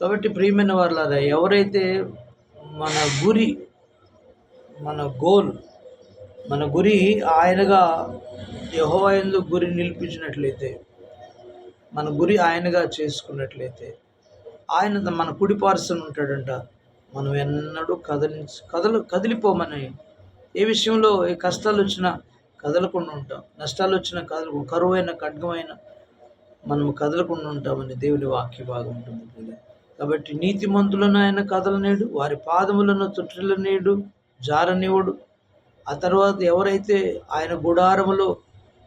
కాబట్టి ప్రియమైన వాళ్ళారా ఎవరైతే మన గురి మన గోల్ మన గురి ఆయనగా యహోవాయందు గురి నిలిపించినట్లయితే మన గురి ఆయనగా చేసుకున్నట్లయితే ఆయన మన కుడి పార్సన్ ఉంటాడంట. మనం ఎన్నడూ కదలి కదలు కదిలిపోమని ఏ విషయంలో ఏ కష్టాలు వచ్చినా కదలకుండా ఉంటాం. నష్టాలు వచ్చినా కదలకు కరువైన ఖడ్గమైన మనం కదలకుండా ఉంటామని దేవుని వాక్య భాగం ఉంటుంది. కాబట్టి నీతిమంతులను ఆయన కదలనేడు వారి పాదములను తుట్టిలనేడు జారనివుడు ఆ తర్వాత ఎవరైతే ఆయన గుడారములో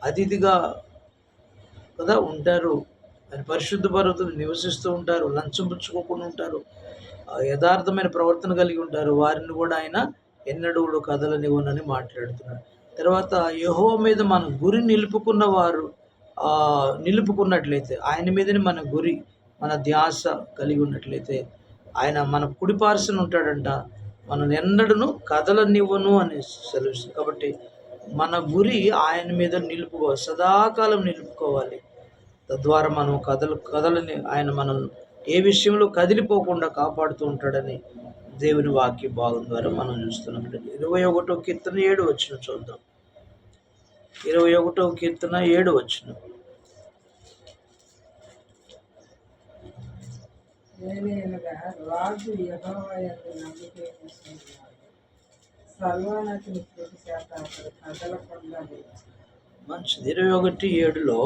అతిథిగా కదా ఉంటారు ఆయన పరిశుద్ధ పర్వతం నివసిస్తూ ఉంటారు లంచం పుచ్చుకోకుండా ఉంటారు యథార్థమైన ప్రవర్తన కలిగి ఉంటారు వారిని కూడా ఆయన ఎన్నడూ కదలనివ్వనని మాట్లాడుతున్నాడు తర్వాత యహో మీద మన గురి నిలుపుకున్న వారు నిలుపుకున్నట్లయితే ఆయన మీదనే మన గురి మన ధ్యాస కలిగి ఉన్నట్లయితే ఆయన మన కుడిపార్సన ఉంటాడంట. మనం ఎన్నడను కదలనివ్వను అని సెలవిస్తుంది. కాబట్టి మన గురి ఆయన మీద నిలుపుకోవాలి సదాకాలం నిలుపుకోవాలి. తద్వారా మనం కదలు కదలని ఆయన మనం ఏ విషయంలో కదిలిపోకుండా కాపాడుతూ ఉంటాడని దేవుని వాక్య భాగం ద్వారా మనం చూస్తున్నాం. ఇరవై ఒకటో కీర్తన ఏడు వచ్చిన చూద్దాం. ఇరవై ఒకటో కీర్తన ఏడు వచ్చిన ఏలయనగా రాజు యెహోవాయందు నమ్మిక ఉంచుతున్నాడు. పూర్తి చేత అతడు కదలకుండా మంచిది ఇరవై ఒకటి ఏడులో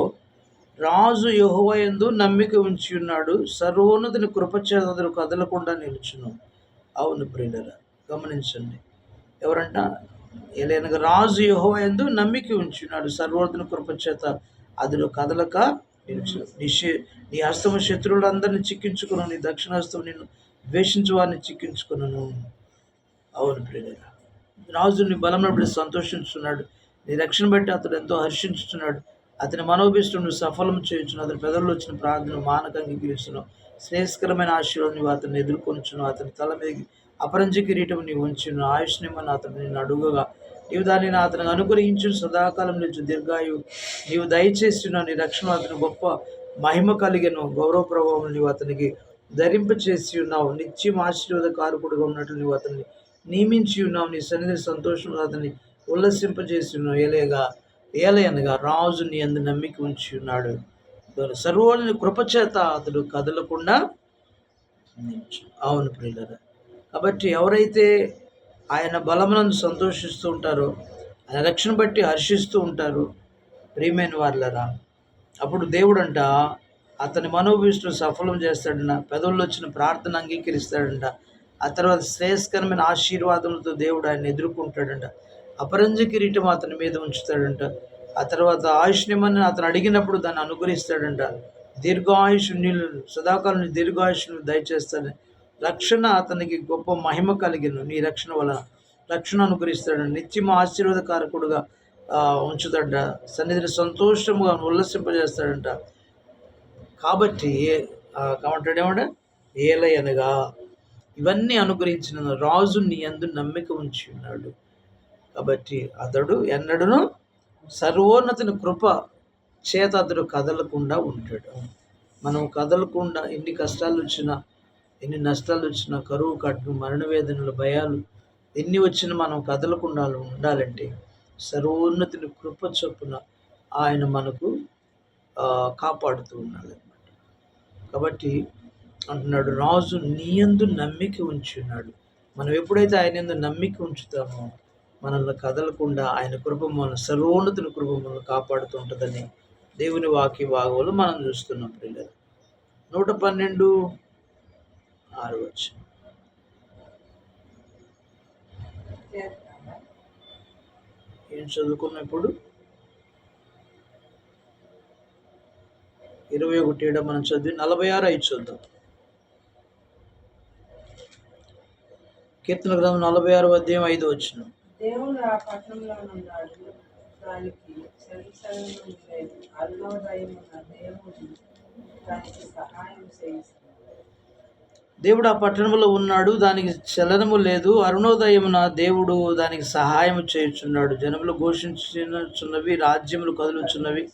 రాజు యహోవయందు నమ్మిక ఉంచి ఉన్నాడు. సర్వోన్నతిని కృపచేతను కదలకుండా నిలుచును. అవును ప్రియులరా గమనించండి. ఎవరంట? ఏలైనగా రాజు యహోవయందు నమ్మిక ఉంచున్నాడు సర్వోన్నతిని కృపచేత అతడు కదలక నీ నీ హస్తము శత్రువులందరినీ చిక్కించుకును నీ దక్షిణ హస్తం నిన్ను ద్వేషించు వారిని చిక్కించుకును. అవును ప్రియుల రాజు నీ బలమైనప్పుడు సంతోషించున్నాడు నీ రక్షణ బట్టి అతడు ఎంతో హర్షించుతున్నాడు అతని మనోభిష్టం సఫలం చేయించును అతని పెదవులు వచ్చిన ప్రార్థన మానక అంగీకరిస్తున్నావు. శ్రేయస్కరమైన ఆశీర్వాదం నువ్వు అతన్ని ఎదుర్కొనిచును అతని తల మీద అపరంజ కిరీటం నీవు ఉంచును ఆయుష్ నిమ్మని అతను నిన్ను అడుగుగా నీవు దానిని అతను అనుగ్రహించు. సదాకాలం నుంచి దీర్ఘాయు. నీవు దయచేసిన నీ రక్షణ అతను గొప్ప మహిమ కలిగను. గౌరవ ప్రభావం నీవు అతనికి ధరింపచేసి ఉన్నావు. నిత్యం ఆశీర్వాద కారకుడుగా ఉన్నట్లు నువ్వు అతన్ని నియమించి ఉన్నావు. నీ సన్నిధి సంతోషం అతన్ని ఉల్లసింపజేసి ఉన్నావు ఏలేగా ఏలయనగా రాజు నీ అందు నమ్మిక ఉంచి ఉన్నాడు. సర్వోని కృపచేత అతడు కదలకుండా అవును ప్రియులరా. కాబట్టి ఎవరైతే ఆయన బలమునందు సంతోషిస్తూ ఉంటారో. ఆయన రక్షణ బట్టి హర్షిస్తూ ఉంటారు. ప్రియమైన వాళ్ళరా అప్పుడు దేవుడంట అతని మనోభిష్టం సఫలం చేస్తాడంట పెదవుల్లో వచ్చిన ప్రార్థన అంగీకరిస్తాడంట ఆ తర్వాత శ్రేయస్కరమైన ఆశీర్వాదములతో దేవుడు ఆయన ఎదుర్కొంటాడంట అపరంజ కిరీటం అతని మీద ఉంచుతాడంట ఆ తర్వాత ఆయుష్ అతను అడిగినప్పుడు దాన్ని అనుగ్రహిస్తాడంట దీర్ఘాయుషు నీళ్ళు సదాకాలం దీర్ఘాయుష్ను దయచేస్తాడని రక్షణ అతనికి గొప్ప మహిమ కలిగిను నీ రక్షణ వలన రక్షణ అనుగ్రహిస్తాడు. నిత్యం ఆశీర్వాదకారకుడుగా ఉంచుతాడ సన్నిధిని సంతోషముగా ఉల్లసింపజేస్తాడంట. కాబట్టి ఆ, ఏమంటే ఏలయనగా ఇవన్నీ అనుగ్రహించిన రాజు నీ అందు నమ్మిక ఉంచి ఉన్నాడు. కాబట్టి అతడు ఎన్నడను సర్వోన్నతిని కృప చేత అతడు కదలకుండా ఉంటాడు. మనం కదలకుండా ఎన్ని కష్టాలు వచ్చినా ఎన్ని నష్టాలు వచ్చినా కరువు కట్టు మరణ వేదనలు భయాలు ఎన్ని వచ్చినా మనం కదలకుండా ఉండాలంటే సర్వోన్నతిని కృప చొప్పున ఆయన మనకు కాపాడుతూ ఉన్నాడు అనమాట కాబట్టి అంటున్నాడు రాజు నీయందు నమ్మిక ఉంచున్నాడు. మనం ఎప్పుడైతే ఆయన ఎందు నమ్మిక ఉంచుతామో మనల్ని కదలకుండా ఆయన కృప మన సర్వోన్నతుని కృప మనల్ని కాపాడుతూ ఉంటుందని దేవుని వాక్య భాగంలో మనం చూస్తున్నాం పిల్లలు నూట పన్నెండు ఆరు వచ్చి చేస్తాడా? ఏం చదువుకున్నాం ఇరవై ఒకటి ఏడ మనం చదివి నలభై ఆరు ఐదు చూద్దాం. కీర్తన గ్రంథం నలభై ఆరు అధ్యాయం ఐదు వచ్చిన దేవుడు ఆ పట్టణంలో ఉన్నాడు. దానికి చలిచలనం లేదు అరుణోదయం దేవుడు దానికి సహాయం చేయిస్తాడు. దేవుడు ఆ పట్టణంలో ఉన్నాడు దానికి చలనము లేదు. అరుణోదయమున దేవుడు దానికి సహాయం చేయుచున్నాడు. జనములు ఘోషించున్నవి రాజ్యములు కదులుచున్నవి.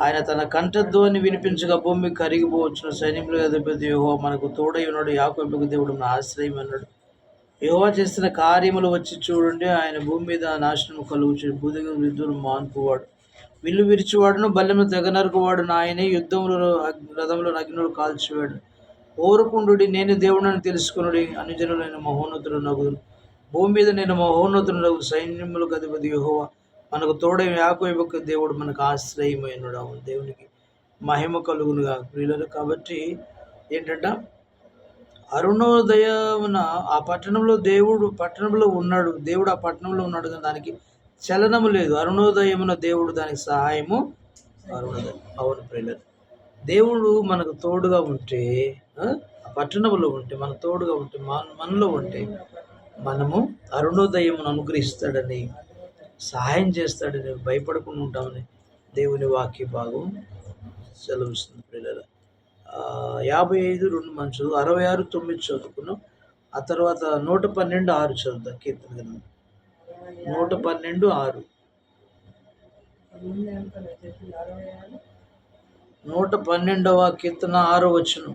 ఆయన తన కంఠధ్వని వినిపించగా భూమి కరిగిపోవచ్చున. సైన్యములు అధిపతి యెహోవా మనకు తోడై ఉన్నాడు. యాకోబుకు దేవుడు మన ఆశ్రయం అన్నాడు. యెహోవా చేస్తున్న కార్యములు వచ్చి చూడండి. ఆయన భూమి మీద నాశనం కలుగుచు బుదిగ విద్యులు మాన్పువాడు. విల్లు విరిచివాడును బల్లెము తెగనరుకువాడు నాయనే యుద్ధములు రథములు నగ్నులు కాల్చివాడు. ఓరుకుండు నేను దేవుడని తెలుసుకునుడి అనుజనులైన మహోన్నతుడు నగుదును భూమి మీద నేను మహోన్నతుడు నగు సైన్యములకు అధిపతి యెహోవా. మనకు తోడై యాకోబుకు దేవుడు మనకు ఆశ్రయమైనడు అవును దేవునికి మహిమ కలుగునుగా ప్రియులు కాబట్టి ఏంటంట? అరుణోదయమున ఆ పట్టణంలో దేవుడు పట్టణంలో ఉన్నాడు. దేవుడు ఆ పట్టణంలో ఉన్నాడు కానీ దానికి చలనము లేదు. అరుణోదయమున దేవుడు దానికి సహాయము అరుణోదయం. అవును ప్రియులు దేవుడు మనకు తోడుగా ఉంటే పట్టణంలో ఉంటే మన తోడుగా ఉంటే మన మనలో ఉంటే మనము అరుణోదయమును అనుగ్రహిస్తాడని సహాయం చేస్తాడని భయపడకుండా ఉంటామని దేవుని వాక్య భాగం సెలవిస్తుంది పిల్లల యాభై ఐదు రెండు మంచు అరవై ఆరు తొమ్మిది చదువుకున్నాం. ఆ తర్వాత నూట పన్నెండు ఆరు చదువుతాం కీర్తన గ్రంథం. నూట పన్నెండు ఆరు. ఆరు నూట పన్నెండవ కీర్తన ఆరో వచ్చును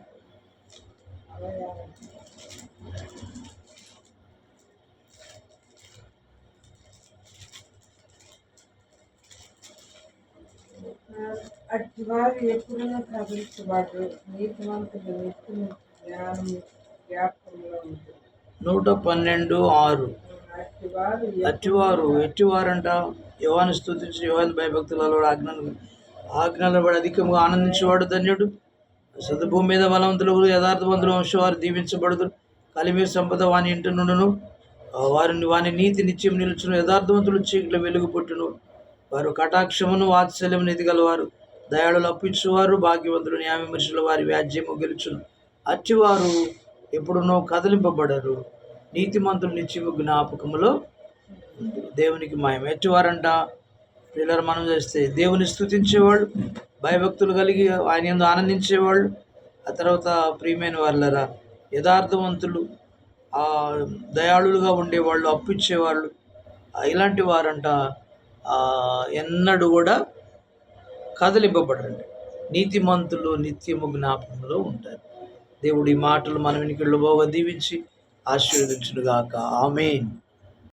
అట్టివారు ఎప్పుడైనా కదిలించబడ్డు నీతిమంతులు నిత్యం జ్ఞానం జ్ఞాపకంలో ఉంటుంది నూట పన్నెండు ఆరు. అట్టివారు ఎట్టివారంట? యువాన్ని స్థుతించి యువాన్ని భయభక్తులలో ఆజ్ఞలు ఆజ్ఞలను బడి అధికంగా ఆనందించేవాడు ధన్యుడు. సదుభూమి మీద బలవంతులు యథార్థవంతులు వంశవారు దీవించబడుతురు కలిమీర సంపద వాని ఇంటి నుండును వారిని వాని నీతి నిత్యం నిలుచును యథార్థవంతులు చీకటి వెలుగు పుట్టును వారు కటాక్షమును వాత్సల్యం నిధి గలవారు దయాళులు అప్పించువారు భాగ్యవంతులు న్యాయ విమర్శలు వారి వ్యాజ్యము గెలుచును. అచ్చివారు ఎప్పుడునో కదిలింపబడరు. నీతిమంతులు నిత్యము జ్ఞాపకములో దేవునికి మాయం ఎట్టివారంట పిల్లలు మనం చేస్తే దేవుని స్థుతించేవాళ్ళు భయభక్తులు కలిగి ఆయన ఎందు ఆనందించేవాళ్ళు. ఆ తర్వాత ప్రియమైన వాళ్ళరా యథార్థవంతులు దయాళులుగా ఉండేవాళ్ళు అప్పిచ్చేవాళ్ళు. ఇలాంటి వారంట ఎన్నడూ కూడా కదిలింపబడరండి. నీతిమంతులు నిత్యము జ్ఞాపకంలో ఉంటారు. దేవుడి మాటలు మన వెనుకల్లో బాగా దీవించి ఆశీర్వదించునుగాక. ఆమెన్.